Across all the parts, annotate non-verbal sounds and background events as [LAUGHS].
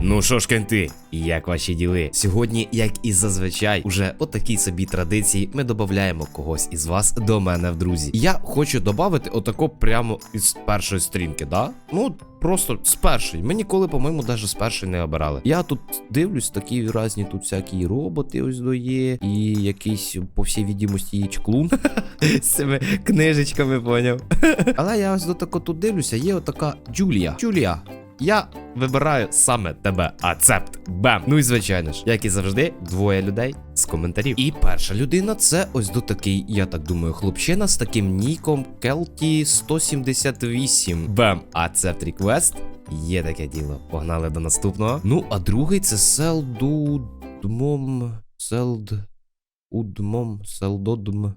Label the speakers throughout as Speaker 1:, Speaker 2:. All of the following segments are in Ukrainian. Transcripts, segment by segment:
Speaker 1: Ну що ж, кенти, як ваші діли? Сьогодні, як і зазвичай, уже по такій собі традиції ми додаємо когось із вас до мене в друзі. Я хочу додати отако прямо із першої стрінки, да? Ну, просто з першої. Ми ніколи, по-моєму, навіть з першої не обирали. Я тут дивлюсь, такі різні тут всякі роботи ось до є, і якийсь, по всій відомості, є чклун [LAUGHS] з цими книжечками, поняв. [LAUGHS] Але я ось до тако тут дивлюся, є отака Джулія. Джулія. Я вибираю саме тебе, ацепт. Бем. Ну і звичайно ж, як і завжди, двоє людей з коментарів. І перша людина це ось до такий, я так думаю, хлопчина з таким ніком Келті 178. Бем. Ацепт реквест. Є таке діло. Погнали до наступного. Ну, а другий це Селдудмом. Селд. Удмом. Селдодм.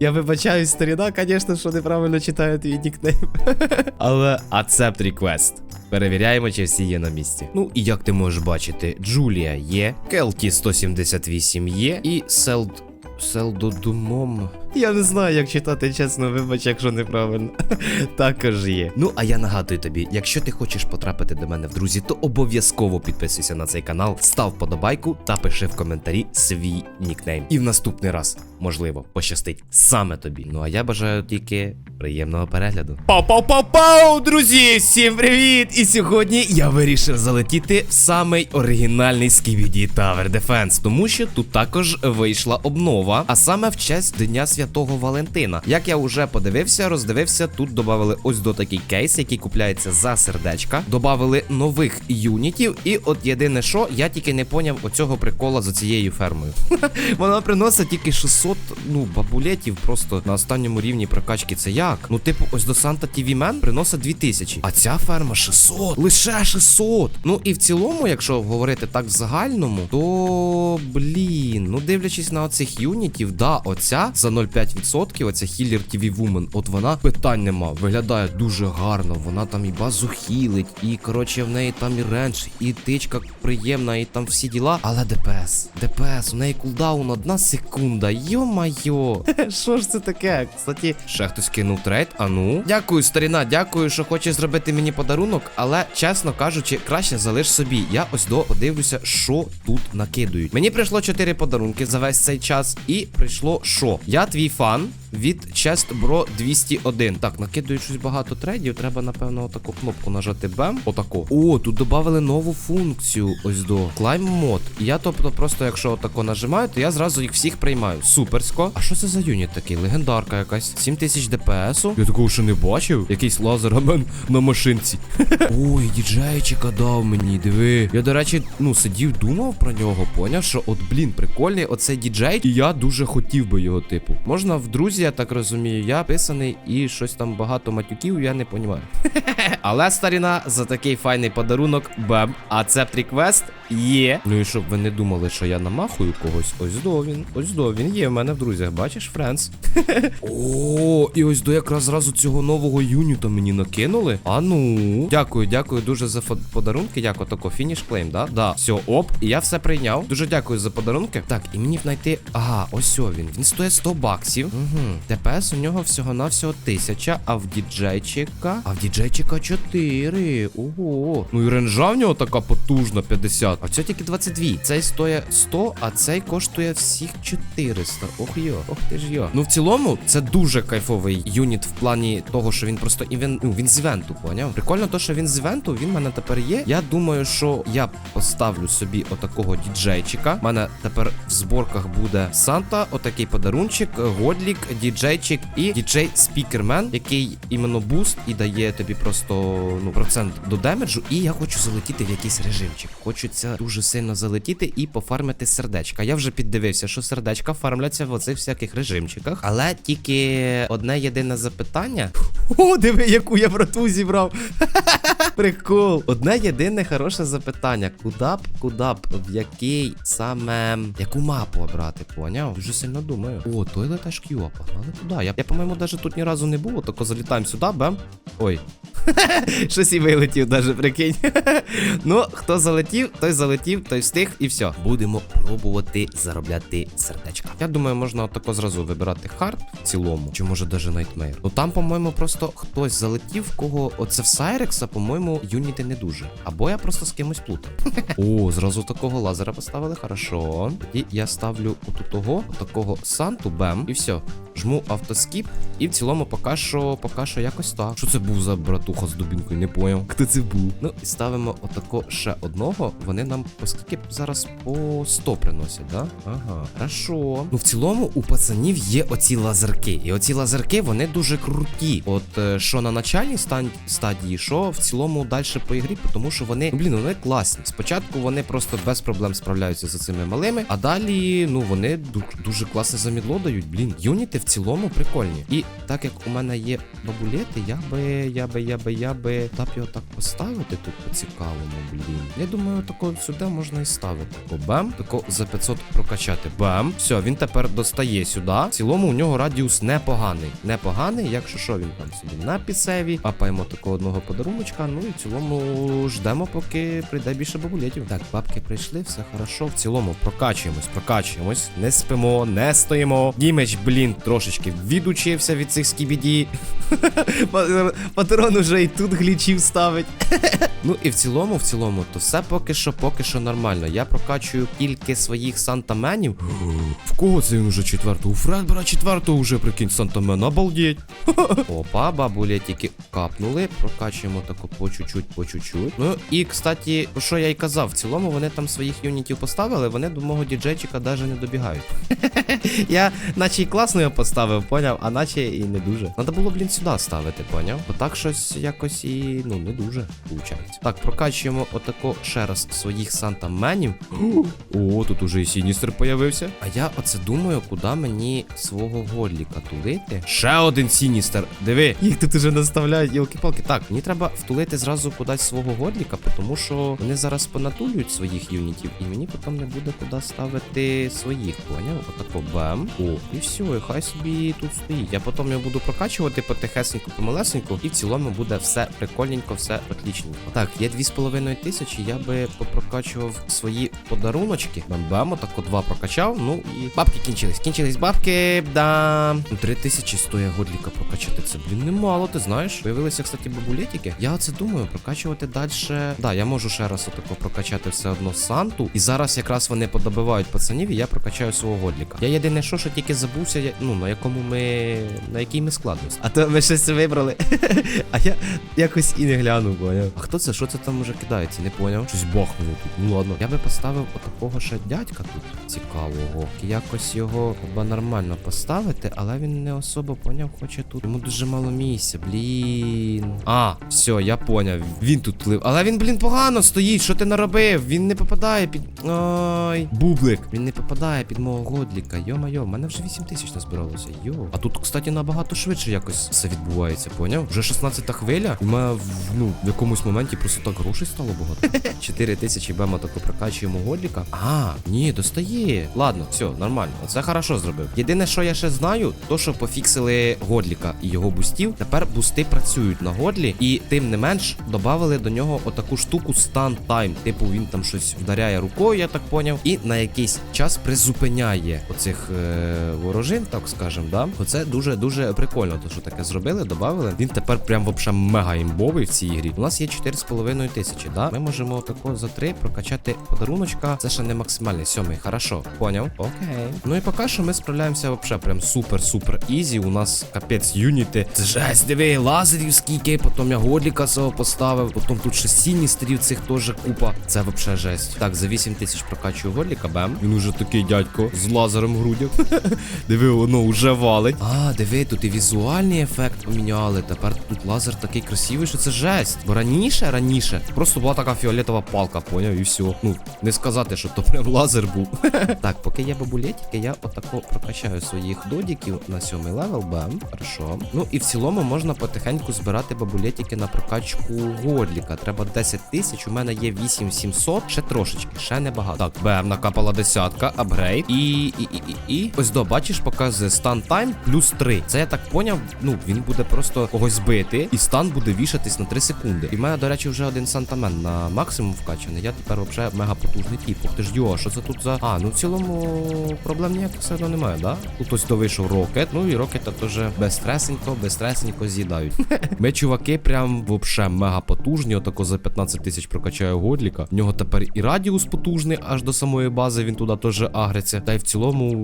Speaker 1: Я вибачаюсь, старіна, звісно, що неправильно читаю твій нікнейм. [LAUGHS] Але accept request. Перевіряємо, чи всі є на місці. Ну і як ти можеш бачити, Джулія є, Келті 178 є, і Селд. Селдодумом. Я не знаю, як читати, чесно, вибач, якщо неправильно. [LAUGHS] Також є. Ну, а я нагадую тобі, якщо ти хочеш потрапити до мене в друзі, то обов'язково підписуйся на цей канал, став подобайку та пиши в коментарі свій нікнейм. І в наступний раз, можливо, пощастить саме тобі. Ну а я бажаю тільки приємного перегляду. Пау-пау-пау-пау, друзі! Всім привіт! І сьогодні я вирішив залетіти в самий оригінальний Skibidi Tower Defense, тому що тут також вийшла обнова, а саме в честь Дня Святого Валентина. Як я вже подивився, роздивився, тут додали ось до такий кейс, який купляється за сердечка. Добавили нових юнітів, і от єдине, що я тільки не поняв оцього прикола за цією фермою. [LAUGHS] Вона приносить тільки 600, ну, бабулетів просто на останньому рівні прокачки. Це як? Ну, типу, ось до Санта Man приносить 2000. А ця ферма 600. Лише 600. Ну і в цілому, якщо говорити так в загальному, то блін, ну дивлячись на оцих юнітів, да, оця за 0,5%, оця Healer TV Woman, от вона питань нема. Виглядає дуже гарно. Вона там і базу хілить, і коротше в неї там і ренч, і тичка приємна, і там всі діла. Але ДПС, ДПС, у неї кулдаун одна секунда. Йо-майо. [LAUGHS] Що ж це таке? Кстати, ще хтось кинув трейд. А ну. Дякую, старіна, дякую, що хочеш зробити мені подарунок, але чесно кажучи, краще залиш собі. Я ось до подивлюся, що тут накидують. Мені прийшло 4 подарунки за весь цей час, і прийшло що? Я твій фан. Від Chest Bro 201. Так, накидують щось багато трейдів. Треба, напевно, отаку кнопку нажати бем. Отако. О, тут додали нову функцію. Ось до Climb Mod. Я, тобто, просто, якщо отако нажимаю, то я зразу їх всіх приймаю. Суперсько. А що це за юніт такий? Легендарка якась. 7000 ДПСу. Я такого ще не бачив. Якийсь лазерамен на машинці. [LAUGHS] Ой, діджейчика дав мені, диви. Я, до речі, ну, сидів, думав про нього, поняв, що от, блін, прикольний оцей діджей, і я дуже хотів би його, типу. Можна в друзі, я так розумію, я писаний і щось там багато матюків, я не понімаю. [LAUGHS] Але старіна за такий файний подарунок, бем. А це реквест є. Ну і щоб ви не думали, що я намахую когось. Ось до він. Ось до він є в мене в друзях. Бачиш, Френс? [LAUGHS] О, і ось до якраз зразу цього нового юніта мені накинули. А ну. Дякую, дякую дуже за подарунки. Як отако, фініш клейм, да? Да. Все, оп, і я все прийняв. Дуже дякую за подарунки. Так, і мені знайти. Ага, ось о він. Він стоїть 100 баксів. Угу. ДПС у нього всього-навсього 1000, а в діджейчика. А в діджейчика 4. Ого. Ну і ренжа в нього така потужна 50. А це тільки 22. Цей стоїть 100, а цей коштує всіх 400. Ох йо, ох ти ж йо. Ну в цілому, це дуже кайфовий юніт в плані того, що він просто івен... ну, він з івенту, поняв? Прикольно, то, що він з івенту, він в мене тепер є. Я думаю, що я поставлю собі отакого діджейчика. У мене тепер в зборках буде Санта, отакий подарунчик, Годлік, діджейчик і діджей Спікермен, який іменно буст і дає тобі просто ну процент до демеджу. І я хочу залетіти в якийсь режимчик. Хочеться дуже сильно залетіти і пофармити сердечка. Я вже піддивився, що сердечка фармляться в оцих всяких режимчиках. Але тільки одне єдине запитання. [LAUGHS] О, диви, яку я брату зібрав. [LAUGHS] Прикол. Одне єдине хороше запитання. Куда б, куда б, в який саме яку мапу обрати, поняв? Дуже сильно думаю. О, Toilet HQ, погнали туди. Я, я по-моєму, навіть тут ні разу не був, тако залітаємо сюди, бем. Ой. [LAUGHS] Щось і вилетів, даже прикинь. ну, хто залетів, той залетів, той встиг і все. Будемо пробувати заробляти сердечка. Я думаю, можна отако зразу вибирати хард в цілому, чи може даже Nightmare. Ну там, по-моєму, просто хтось залетів, кого оце в Сайрекса, по-моєму, юніти не дуже. Або я просто з кимось плутав. [LAUGHS] О, зразу такого лазера поставили, хорошо. Тоді я ставлю отут того, отакого Санту, бем, і все. Жму автоскіп, і в цілому поки що, поки що якось так. Що це був за братуха з дубінкою? Не поняв. Хто це був? Ну і ставимо отако ще одного. Вони нам оскільки зараз по 100 приносять, да? Ага, хорошо. Ну в цілому у пацанів є оці лазерки. І оці лазерки вони дуже круті. От е, що на начальній стан- стадії, що в цілому далі по ігрі, тому що вони, ну, блін, вони класні. Спочатку вони просто без проблем справляються з цими малими, а далі, ну вони дуже класне замідло дають. Блін, юніти в цілому прикольні. І так як у мене є бабулети, я би, я би, я би, я би так його так поставити тут по цікавому, блін. Я думаю, тако сюди можна і ставити. Тако бам, тако за 500 прокачати. Бам. Все, він тепер достає сюди. В цілому у нього радіус непоганий. Непоганий, якщо що він там собі на пісеві. Папаємо такого одного подаруночка. Ну і в цілому ждемо, поки прийде більше бабулетів. Так, бабки прийшли, все хорошо. В цілому прокачуємось, прокачуємось. Не спимо, не стоїмо. Дімеч, блін, трошечки відучився від цих скібіді. [LAUGHS] Патрон уже і тут глічів ставить. [LAUGHS] Ну і в цілому, в цілому, то все поки що, поки що нормально. Я прокачую тільки своїх сантаменів. В кого це він уже четвертого? У Фредбера четвертого вже, прикинь, сантамен, обалдеть. [LAUGHS] Опа, бабулетики капнули. Прокачуємо тако по чуть-чуть, по чуть-чуть. Ну і, кстати, що я й казав, в цілому вони там своїх юнітів поставили, вони до мого діджейчика навіть не добігають. [LAUGHS] Я наче і класно його поставив, поняв, а наче і не дуже. Надо було, блін, сюди ставити, поняв? Бо так щось якось і ну не дуже виходить. Так, прокачуємо отако ще раз своїх сантаменів. О, тут уже і Сіністер появився. А я оце думаю, куди мені свого горліка тулити. Ще один Сіністер. Диви, їх тут уже наставляють, йолки-палки. Так, мені треба втулити зразу кудись свого горліка, тому що вони зараз понатулюють своїх юнітів, і мені потім не буде куди ставити своїх, поняв? Отако бам. О, і все, і хай собі тут стоїть. Я потім його буду прокачувати потихесеньку, помалесеньку, і в цілому буде все прикольненько, все отлічненько. Так, є 2,5 тисячі, я би попрокачував свої подаруночки. Бам-бам, отако два прокачав. Ну і бабки кінчились. Кінчились бабки. Да. Ну, 3 тисячі стоїть годліка прокачати. Це, блін, немало, ти знаєш. Появилися, кстати, бабулетики. Я оце думаю, прокачувати далі. Да, я можу ще раз отако прокачати все одно Санту. І зараз якраз вони подобивають пацанів, і я прокачаю свого годліка. Я єдине, що, що тільки забувся, я- ну, на якому ми. на якій ми складності. А то ми щось вибрали. [LAUGHS] а я якось і не глянув, поняв. А хто це? Що це там уже кидається? Не поняв. Щось бахнуло тут. Ну ладно. Я би поставив отакого ще дядька тут цікавого. Якось його треба нормально поставити, але він не особо поняв, хоче тут. Йому дуже мало місця, блін. А, все, я поняв. Він тут плив. Але він, блін, погано стоїть. Що ти наробив? Він не попадає під. Ай. Бублик. Він не попадає під мого годліка. Йо-майо, в мене вже 8 тисяч назбиралося. Йо. А тут, кстати, набагато швидше якось все відбувається, поняв? Вже 16 та хвиля. В мене ну, в якомусь моменті просто так грошей стало багато. [LAUGHS] 4 тисячі бема тако прокачуємо годліка. А, ні, достає. Ладно, все, нормально. Це хорошо зробив. Єдине, що я ще знаю, то що пофіксили годліка і його бустів. Тепер бусти працюють на годлі, і тим не менш додали до нього отаку штуку стан тайм. Типу він там щось вдаряє рукою, я так поняв, і на якийсь час призупиняє оцих е, ворожин, так скажем, да. Оце дуже дуже прикольно, то що таке зробили, додали. Він тепер прям вообще мега імбовий в цій ігрі. У нас є 4,5 тисячі, да. Ми можемо тако за 3 прокачати подаруночка. Це ще не максимальний сьомий. Хорошо, поняв? Окей. Ну і поки що ми справляємося вообще прям супер-супер ізі. У нас капець юніти. Це жесть, диви, лазерів скільки, потім я годліка свого поставив, потім тут ще сіністрів цих теж купа. Це вообще жесть. Так, за 8 тисяч прокачую годліка, бем. Він уже такий дядько з лазером в грудях. [LAUGHS] Диви, воно уже валить. А, диви, тут і візуальний ефект поміняли. Тепер тут лазер такий красивий, що це жесть. Бо раніше, раніше, просто була така фіолетова палка, поняв, і все. Ну, не сказати, що то прям лазер був. [LAUGHS] так, поки є бабулетики, я отако прокачаю своїх додіків на сьомий левел, бем. Хорошо. Ну і в цілому можна потихеньку збирати бабулетики на прокачку годліка. Треба 10 тисяч. У мене є 8700, ще трошечки, ще небагато. Так, бем, накапала десятка, апгрейд. І, і, і, і, і. Ось до, бачиш, показує стан тайм плюс 3. Це я так поняв. Ну він буде просто когось збити, і стан буде вішатись на 3 секунди. І в мене, до речі, вже один сантамен на максимум вкачаний. Я тепер взагалі мега потужний тіп. Ти ж йо, що це тут за. А, ну в цілому проблем ніяких все одно немає, да? Тут ось то вийшов рокет. Ну і рокета теж безстресенько, безстресенько з'їдають. [LAUGHS] Ми, чуваки, прям вообще мега потужні. Отако за 15 тисяч прокачаю годліка. В нього тепер і радіус потужний аж до самої бази. Він туди теж агриться. Та й в цілому,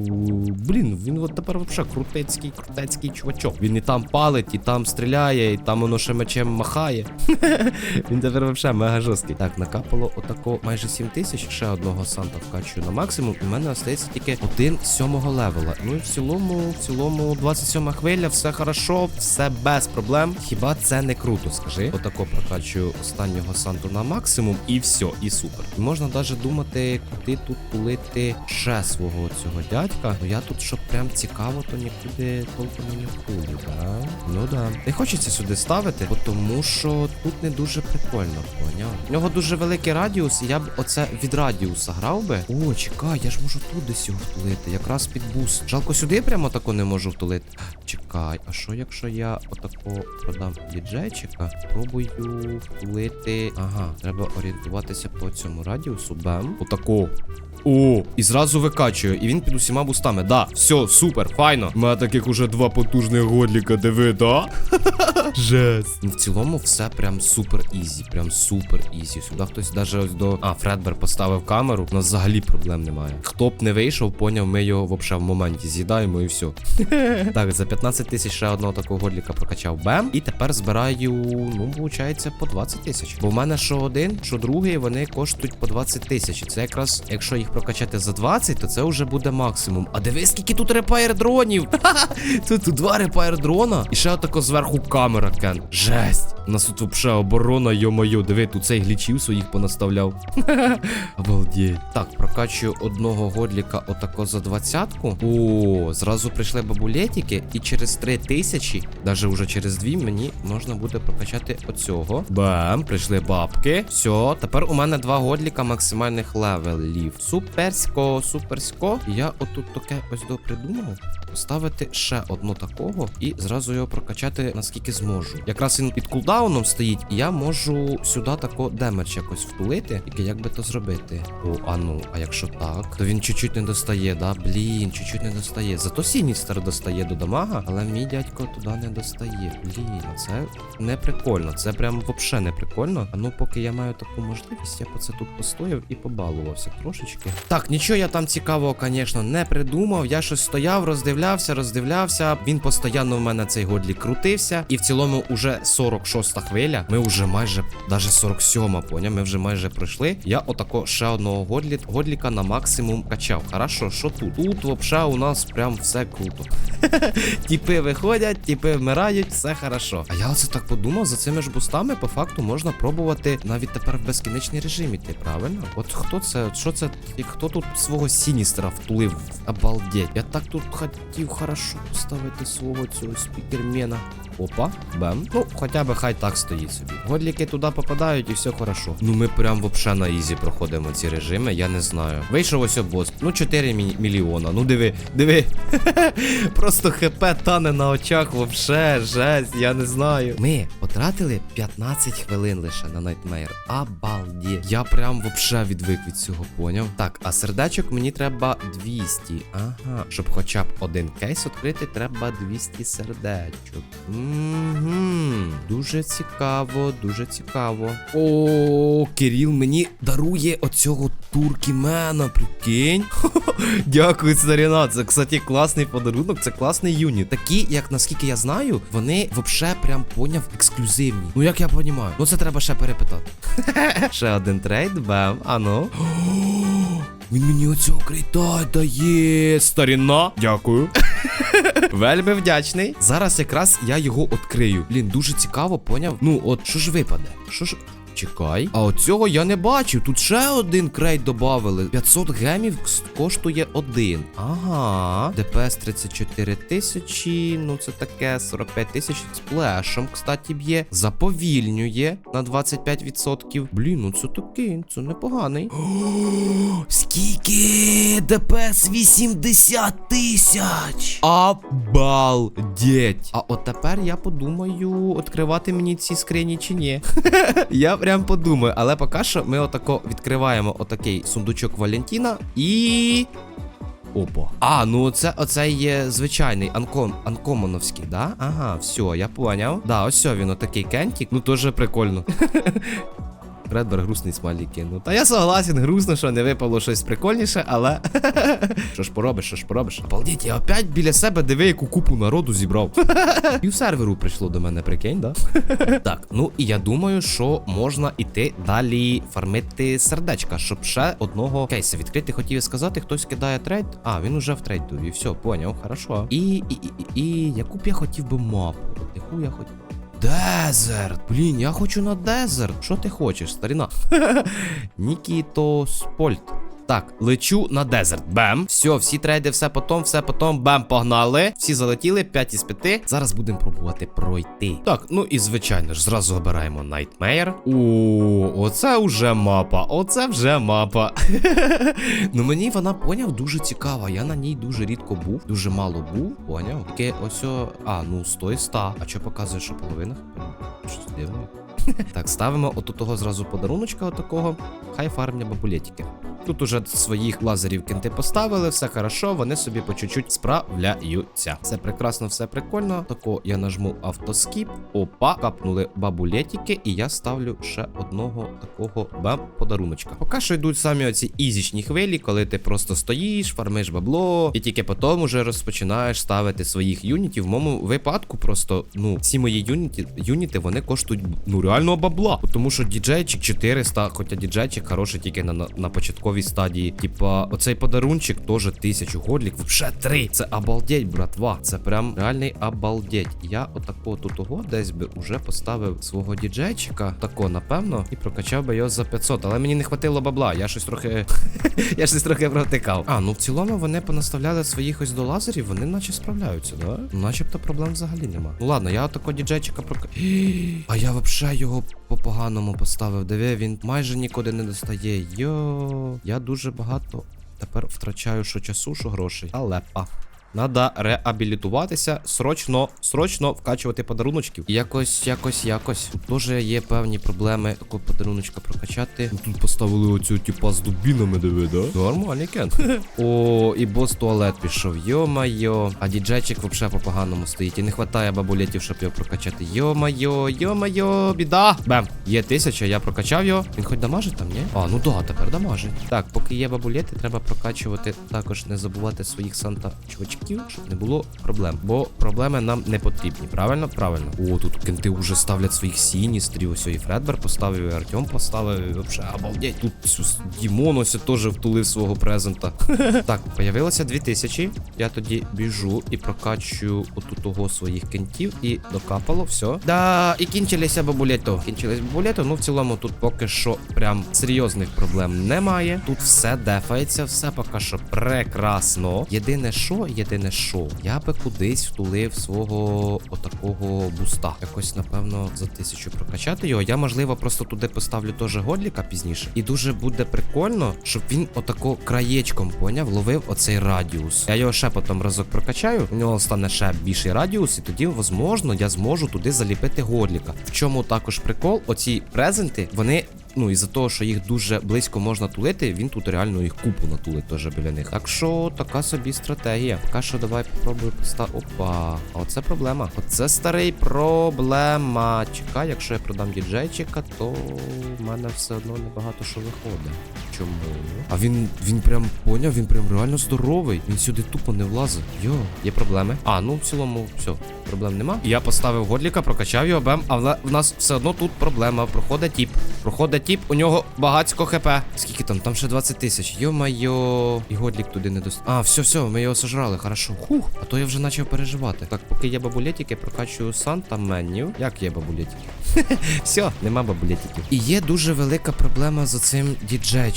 Speaker 1: блін, він от тепер вообще крутецький, крутецький чувачок. Він і там палить, і там стріляє, і там воно ще мечем махає. [LAUGHS] Він тепер вообще мега жорсткий. Так, накапало отако майже 7 тисяч. Ще одного санта вкачую на максимум. І в мене остається тільки один сьомого левела. Ну і в цілому, в цілому, 27 хвиля, все хорошо, все без проблем. Хіба це не круто, скажи? Отако прокачую останнього санту на максимум, і все, і супер. І можна навіть думати, куди тут пулити ще свого цього дядька. Ну я тут, щоб прям цікаво, то нікуди толком не впулю, да? Ну да. Не хочеться сюди ставити, тому що тут не дуже прикольно, поняв? В нього дуже великий радіус, я б оце від радіуса грав би. О, чекай, я ж можу тут десь його втулити, якраз під буст. Жалко сюди прямо тако не можу втулити. Чекай, а що якщо я отако продам діджейчика? Пробую втулити. Ага, треба орієнтуватися по цьому радіусу. Бем. Отако. О, і зразу викачую, і він під усіма бустами. Да, все, супер, файно. У мене таких уже два потужних годліка, диви, да? [LAUGHS] Жесть. Ну, в цілому все прям супер ізі, прям супер ізі. Сюди хтось даже ось до. А, Фредбер поставив камеру, у нас взагалі проблем немає. Хто б не вийшов, поняв, ми його вообще в моменті з'їдаємо і все. [LAUGHS] так, за 15 тисяч ще одного такого годліка прокачав бем. І тепер збираю, ну, виходить, по 20 тисяч. Бо в мене що один, що другий, вони коштують по 20 тисяч. Це якраз, якщо їх прокачати за 20, то це вже буде максимум. А диви, скільки тут репайр дронів! Тут, [LAUGHS] тут два репайр дрона. І ще отако зверху камера, Кен. Жесть. У нас тут вообще оборона, йо-моє. Диви, тут цей глічів своїх понаставляв. [LAUGHS] Обалдеть. Так, прокачую одного годліка отако за двадцятку. О, зразу прийшли бабулетики, і через три тисячі, навіть уже через дві, мені можна буде прокачати оцього. Бам, прийшли бабки. Все, тепер у мене два годліка максимальних левелів. Суперсько, суперсько. Я отут таке ось до придумав. Поставити ще одну такого і зразу його прокачати наскільки зможу. Якраз він під кулдауном стоїть, і я можу сюди тако демедж якось втулити. Тільки як би то зробити? О, а ну, а якщо так, то він чуть-чуть не достає, да? Блін, чуть-чуть не достає. Зато Сіністер достає до дамага, але мій дядько туди не достає. Блін, це не прикольно. Це прям вообще не прикольно. А ну, поки я маю таку можливість, я по це тут постояв і побалувався трошечки. Так, нічого я там цікавого, звісно, не придумав. Я щось стояв, роздивлявся, роздивлявся. Він постійно в мене цей годлік крутився. І в цілому уже 46 хвиля. Ми вже майже, даже 47, поня, ми вже майже пройшли. Я отако ще одного годлі, годліка на максимум качав. Хорошо, що тут? Тут вообще у нас прям все круто. [LAUGHS] Тіпи виходять, тіпи вмирають, все хорошо. А я оце так подумав, за цими ж бустами по факту можна пробувати навіть тепер в безкінечний режим іти, правильно? От хто це? Що це? І хто тут свого Сіністера втулив? Обалдеть. Я так тут хотів хорошо поставити свого цього спікермена. Опа, бем. Ну, хоча б хай так стоїть собі. Годліки туди попадають і все хорошо. Ну ми прям вообще на ізі проходимо ці режими, я не знаю. Вийшов ось бос. Ну 4 мі- мільйона. Ну диви, диви. [LAUGHS] Просто хп тане на очах, вообще, жесть, я не знаю. Ми потратили 15 хвилин лише на Nightmare. Обалдеть. Я прям вообще відвик від цього, поняв. Так, а сердечок мені треба 200. Ага. Щоб хоча б один кейс відкрити, треба 200 сердечок. Угу. Дуже цікаво, дуже цікаво. О, Кирил мені дарує оцього туркімена, прикинь. [LAUGHS] Дякую, старіна. Це, кстати, класний подарунок, це класний юніт. Такі, як наскільки я знаю, вони вообще прям поняв ексклюзивні. Ну як я понімаю? Ну це треба ще перепитати. [LAUGHS] ще один трейд, бем, ану. Він мені оцього крита дає. Старіна. Дякую. [LAUGHS] Вельми вдячний. Зараз якраз я його відкрию. Блін, дуже цікаво, поняв. Ну, от що ж випаде? Що ж. Чекай. А оцього я не бачив. Тут ще один крейт додавали. 500 гемів коштує один. Ага. ДПС 34 тисячі. Ну це таке 45 тисяч з плешем, кстати, б'є. Заповільнює на 25%. Блін, ну це такий, це непоганий. [GASPS] Скільки? ДПС 80 тисяч. Обалдеть. А от тепер я подумаю, відкривати мені ці скрині чи ні. [LAUGHS] Я прям подумаю, але поки що ми отако відкриваємо отакий сундучок Валентіна і. Опа. А, ну це оце є звичайний анком, анкомоновський, да? Ага, все, я поняв. Да, ось він отакий кентік. Ну теж прикольно. [LAUGHS] Редбер грустний смайлік кинув. Та я согласен, грустно, що не випало щось прикольніше, але. [LAUGHS] що ж поробиш, що ж поробиш? Обалдіть, я опять біля себе диви, яку купу народу зібрав. [LAUGHS] Пів серверу прийшло до мене, прикинь, да? [LAUGHS] так, ну і я думаю, що можна іти далі фармити сердечка, щоб ще одного кейса відкрити. Хотів сказати, хтось кидає трейд. А, він уже в трейд довів. Все, поняв, хорошо. І, і, і, і, і яку б я хотів би мапу? Яку я хотів. Дезерт! Блін, я хочу на дезерт. Що ти хочеш, старіна? [LAUGHS] Нікіто Спольт. Так, лечу на дезерт. Бем. Все, всі трейди, все потом, все потом. Бем, погнали. Всі залетіли, 5 із 5. Зараз будемо пробувати пройти. Так, ну і звичайно ж, зразу обираємо Nightmare. О, оце вже мапа. Оце вже мапа. [LAUGHS] ну мені вона поняв дуже цікава. Я на ній дуже рідко був, дуже мало був. Поняв? Таке ось. А, ну 100 і 100. А що показує, що половина? Щось дивне. [LAUGHS] Так, ставимо отут того зразу подаруночка отакого. Хай фармня бабулетики. Тут уже своїх лазерів кенти поставили, все хорошо, вони собі по чуть-чуть справляються. Все прекрасно, все прикольно. Тако я нажму автоскіп. Опа, капнули бабулетики, і я ставлю ще одного такого бам подаруночка. Поки що йдуть самі оці ізічні хвилі, коли ти просто стоїш, фармиш бабло, і тільки потім уже розпочинаєш ставити своїх юнітів. В моєму випадку просто, ну, всі мої юніти, юніти вони коштують ну реально бабла. Тому що діджейчик 400, хоча діджейчик хороший тільки на, на, на початковій стадії. Типа, оцей подарунчик теж тисячу годлік, вже три. Це обалдеть, братва. Це прям реальний обалдеть. Я отако тут того десь би уже поставив свого діджейчика. Тако, напевно, і прокачав би його за 500. Але мені не хватило бабла. Я щось трохи. [LAUGHS] я щось трохи провтикав. А, ну в цілому вони понаставляли своїх ось до лазерів, вони наче справляються, да? Начебто проблем взагалі нема. Ну ладно, я отако діджейчика прока. [GASPS] А я вообще його по поганому поставив. Диви, він майже нікуди не достає. Йо, я дуже багато тепер втрачаю що часу, що грошей. Алепа. Надо реабілітуватися, срочно, срочно вкачувати подаруночків. Якось, якось, якось. Тут теж є певні проблеми такого подаруночка прокачати. Ну, Тут поставили оцю типа з дубінами, диви, да? Нормальний кент. [LAUGHS] О, і бос туалет пішов. Йо-майо. А діджейчик вообще по поганому стоїть. І не хватає бабулетів, щоб його прокачати. Йо-майо, йо-майо, біда. Бем. Є тисяча, я прокачав його. Він хоч дамажить там, ні? А, ну да, тепер дамажить. Так, поки є бабулети, треба прокачувати. Також не забувати своїх санта чувачків, щоб не було проблем. Бо проблеми нам не потрібні. Правильно? Правильно. О, тут кенти вже ставлять своїх сіністрів. Ось і Фредбер поставив, і Артем поставив. І вообще, обалдеть. Тут сюс- Дімон ось теж втулив свого презента. [LAUGHS] так, появилося 2000. Я тоді біжу і прокачую отут того своїх кентів. І докапало, все. Да, і кінчилися бабулето. Кінчились бабулето. Ну, в цілому, тут поки що прям серйозних проблем немає. Тут все дефається, все поки що прекрасно. Єдине що, єдине що, я би кудись втулив свого отакого буста. Якось, напевно, за тисячу прокачати його. Я, можливо, просто туди поставлю теж годліка пізніше. І дуже буде прикольно, щоб він отако краєчком поняв, ловив оцей радіус. Я його ще потім разок прокачаю. У нього стане ще більший радіус, і тоді, можливо, я зможу туди заліпити годліка. В чому також прикол? Оці презенти, вони. Ну, і за того, що їх дуже близько можна тулити, він тут реально їх купу натулить теж біля них. Так що така собі стратегія. Поки що давай попробую поставити. Опа, а оце проблема. Оце старий проблема. Чекай, якщо я продам діджейчика, то в мене все одно небагато що виходить. Чому? А він він прям поняв, він прям реально здоровий. Він сюди тупо не влазить. Йо, є проблеми. А, ну в цілому, все, проблем нема. Я поставив годліка, прокачав його бем, але в нас все одно тут проблема. Проходить тіп. Проходить тіп, у нього багацько хп. Скільки там? Там ще 20 тисяч. Йо-майо. І годлік туди не дост. А, все, все, ми його сожрали, хорошо. Хух, а то я вже почав переживати. Так, поки є бабулетики, прокачую Санта меню. Як є бабулетики? [LAUGHS] Все, нема бабулетиків. І є дуже велика проблема з оцим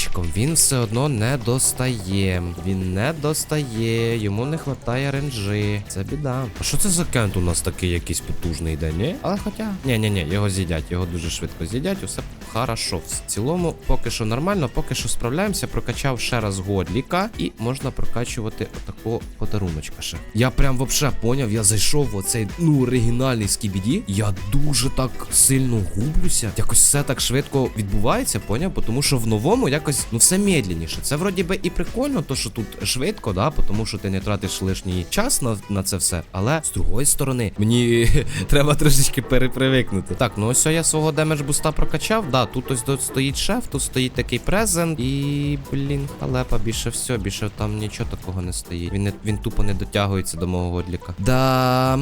Speaker 1: діджейчиком. Він все одно не достає. Він не достає, йому не вистачає ренджі. Це біда. А що це за кент у нас такий якийсь потужний йде, ні? Але хоча. Ні, ні, ні, його з'їдять, його дуже швидко з'їдять, усе хорошо. В цілому, поки що нормально, поки що справляємося. Прокачав ще раз годліка, і можна прокачувати отакого подаруночка ще. Я прям вообще поняв, я зайшов в оцей ну оригінальний скібіді. Я дуже так сильно гублюся. Якось все так швидко відбувається, поняв? Бо Тому що в новому якось ну все медленніше. Це вроді би і прикольно, то що тут швидко, да, тому що ти не тратиш лишній час на, на це все. Але з другої сторони, мені [LAUGHS] треба трошечки перепривикнути. Так, ну ось я свого демедж буста прокачав. Да, тут ось стоїть шеф, тут стоїть такий презент. І, блін, халепа, більше все, більше там нічого такого не стоїть. Він не він тупо не дотягується до мого годліка. Да.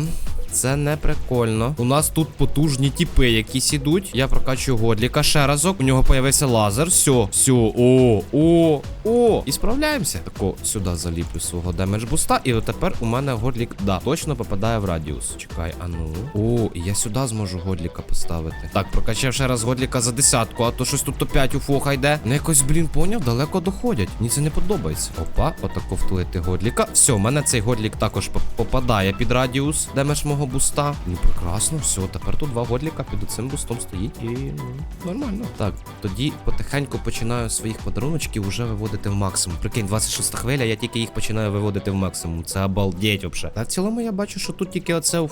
Speaker 1: Це не прикольно. У нас тут потужні тіпи якісь ідуть. Я прокачую годліка ще разок. У нього появився лазер. Все, все, о, о, о. І справляємося. Тако сюди заліплю свого демедж буста. І от тепер у мене годлік, да, точно попадає в радіус. Чекай, а ну. О, я сюди зможу годліка поставити. Так, прокачав ще раз годліка за десятку, а то щось тут опять у фоха йде. Ну якось, блін, поняв, далеко доходять. Мені це не подобається. Опа, отако втулити годліка. Все, у мене цей годлік також попадає під радіус демедж мого буста. Ну прекрасно, все, тепер тут два годліка під цим бустом стоїть і ну, нормально. Так, тоді потихеньку починаю своїх подаруночків уже виводити в максимум. Прикинь, 26 хвиля, я тільки їх починаю виводити в максимум. Це обалдеть взагалі. Та в цілому я бачу, що тут тільки оце.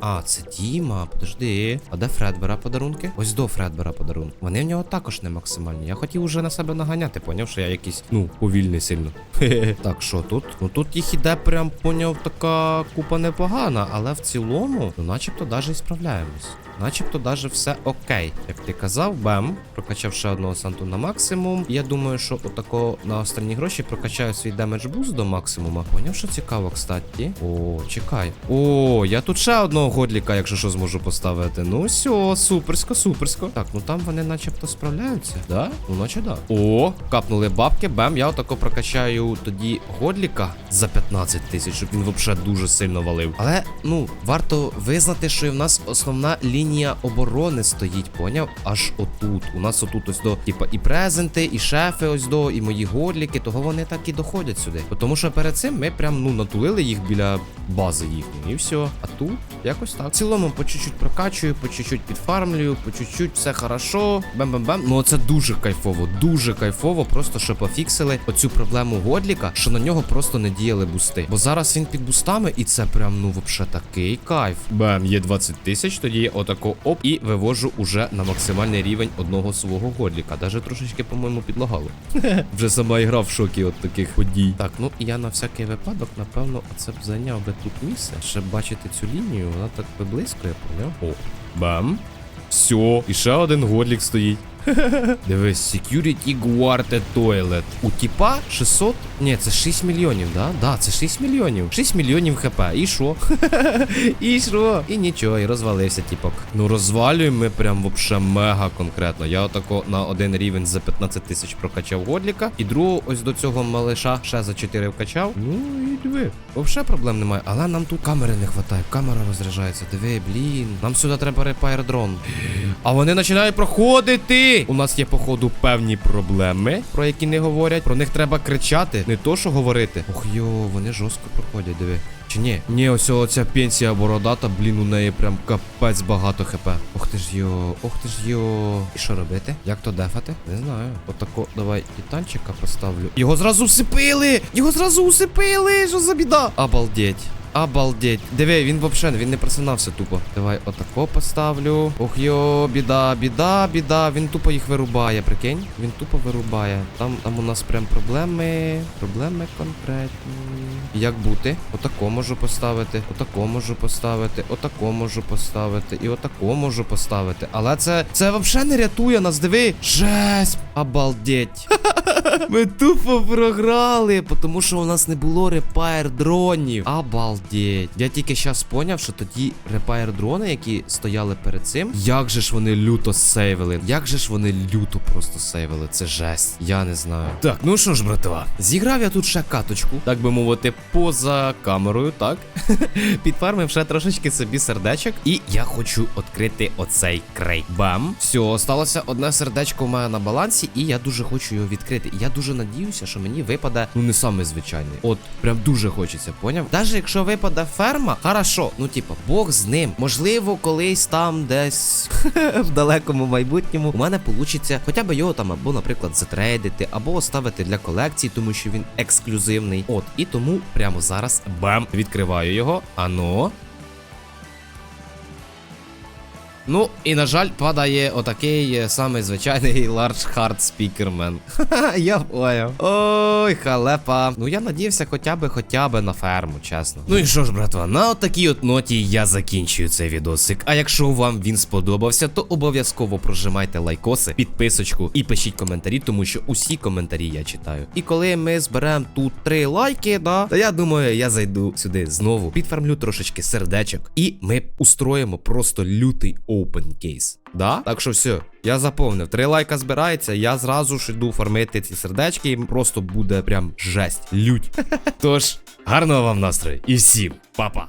Speaker 1: А, це Діма, подожди. А де Фред бере подарунки? Ось до Фред бере подарунки. Вони в нього також не максимальні. Я хотів уже на себе наганяти, поняв, що я якийсь, ну, повільний сильно. [LAUGHS] Так, що тут? Ну тут їх іде прям, поняв, така купа непогана, але в цілому, ну начебто даже і справляємось. Начебто даже все окей. Як ти казав, бем, прокачав ще одного санту на максимум. Я думаю, що отако на останні гроші прокачаю свій демедж буст до максимума. Поняв, що цікаво, кстати. О, чекай. О, я тут ще одного годліка, якщо що зможу поставити. Ну все, суперсько, суперсько. Так, ну там вони начебто справляються. Да? Ну, наче да. О, капнули бабки, бем, я отако прокачаю тоді годліка за 15 тисяч, щоб він взагалі дуже сильно валив. Але, ну, варто визнати, що і в нас основна лінія оборони стоїть, поняв? Аж отут. У нас отут ось до, типа, і презенти, і шефи ось до, і мої годліки, того вони так і доходять сюди. Тому що перед цим ми прям ну натулили їх біля бази їхньої, і все. А тут якось так. В цілому по чуть-чуть прокачую, по чуть-чуть підфармлюю, по чуть-чуть все хорошо. Бем-бем-бем. Ну це дуже кайфово, дуже кайфово, просто що пофіксили оцю проблему годліка, що на нього просто не діяли бусти. Бо зараз він під бустами, і це прям ну вообще такий кайф. Бем, є 20 тисяч, тоді отако оп, і вивожу уже на максимальний рівень одного свого годліка. Даже трошечки, по-моєму, підлагали. [LAUGHS] Вже сама ігра в шокі от таких подій. Так, ну і я на всякий випадок, напевно, оце б зайняв би тут місце. Щоб бачити цю лінію, так би близько, я поняв. О, бам. Все, і ще один годлік стоїть. Дивись, Security guarded Toilet. У тіпа 600. Ні, це 6 мільйонів, да? Да, це 6 мільйонів. 6 мільйонів хп. І що? [LAUGHS] І що? І нічого, і розвалився тіпок. Ну розвалюємо ми прям вообще мега конкретно. Я отако на один рівень за 15 тисяч прокачав годліка. І другого ось до цього малиша ще за 4 вкачав. Ну і диви. Вообще проблем немає. Але нам тут камери не вистачає. Камера розряджається. Диви, блін. Нам сюди треба репайр дрон. А вони починають проходити. У нас є, походу, певні проблеми, про які не говорять. Про них треба кричати, не то що говорити. Ох йо, вони жорстко проходять, диви. Чи ні? Ні, ось оця пенсія бородата, блін, у неї прям капець багато хп. Ох ти ж йо, ох ти ж йо. І що робити? Як то дефати? Не знаю. Отако, давай титанчика поставлю. Його зразу усипили! Його зразу усипили! Що за біда? Обалдеть. Обалдеть. Диви, він вообще він не просинався тупо. Давай отако поставлю. Ох йо, біда, біда, біда. Він тупо їх вирубає, прикинь? Він тупо вирубає. Там, там у нас прям проблеми. Проблеми конкретні. Як бути? Отако можу поставити, отако можу поставити, отако можу поставити, і отако можу поставити. Але це, це взагалі не рятує нас, диви. Жесть. Обалдеть. [LAUGHS] Ми тупо програли, тому що у нас не було репайр дронів. Обалдеть. Я тільки зараз поняв, що тоді репайр дрони, які стояли перед цим, як же ж вони люто сейвили. Як же ж вони люто просто сейвили. Це жесть. Я не знаю. Так, ну що ж, братва, зіграв я тут ще каточку, так би мовити, поза камерою, так? [LAUGHS] Підфармив ще трошечки собі сердечок. І я хочу відкрити оцей крейт. Бам. Все, осталося одне сердечко у мене на балансі, і я дуже хочу його відкрити. І я дуже надіюся, що мені випаде, ну не саме звичайний. От, прям дуже хочеться, поняв? Навіть якщо випаде ферма, хорошо. Ну, типа, Бог з ним. Можливо, колись там десь [LAUGHS] в далекому майбутньому у мене вийде хоча б його там або, наприклад, затрейдити, або оставити для колекції, тому що він ексклюзивний. От, і тому прямо зараз бам, відкриваю його. Ано. Ну, і на жаль, падає отакий е, самий звичайний [LAUGHS] Large Hard Speakerman. Ха-ха, [LAUGHS] я поняв. Ой, халепа. Ну я надіявся хоча б хоча б на ферму, чесно. Ну і що ж, братва, на отакій от ноті я закінчую цей відосик. А якщо вам він сподобався, то обов'язково прожимайте лайкоси, підписочку і пишіть коментарі, тому що усі коментарі я читаю. І коли ми зберемо тут три лайки, да, то я думаю, я зайду сюди знову, підфармлю трошечки сердечок, і ми устроїмо просто лютий open case. Да? Так що все, я заповнив. Три лайка збирається, я зразу ж йду фармити ці сердечки, і просто буде прям жесть, лють. [LAUGHS] Тож, гарного вам настрою і всім, па-па!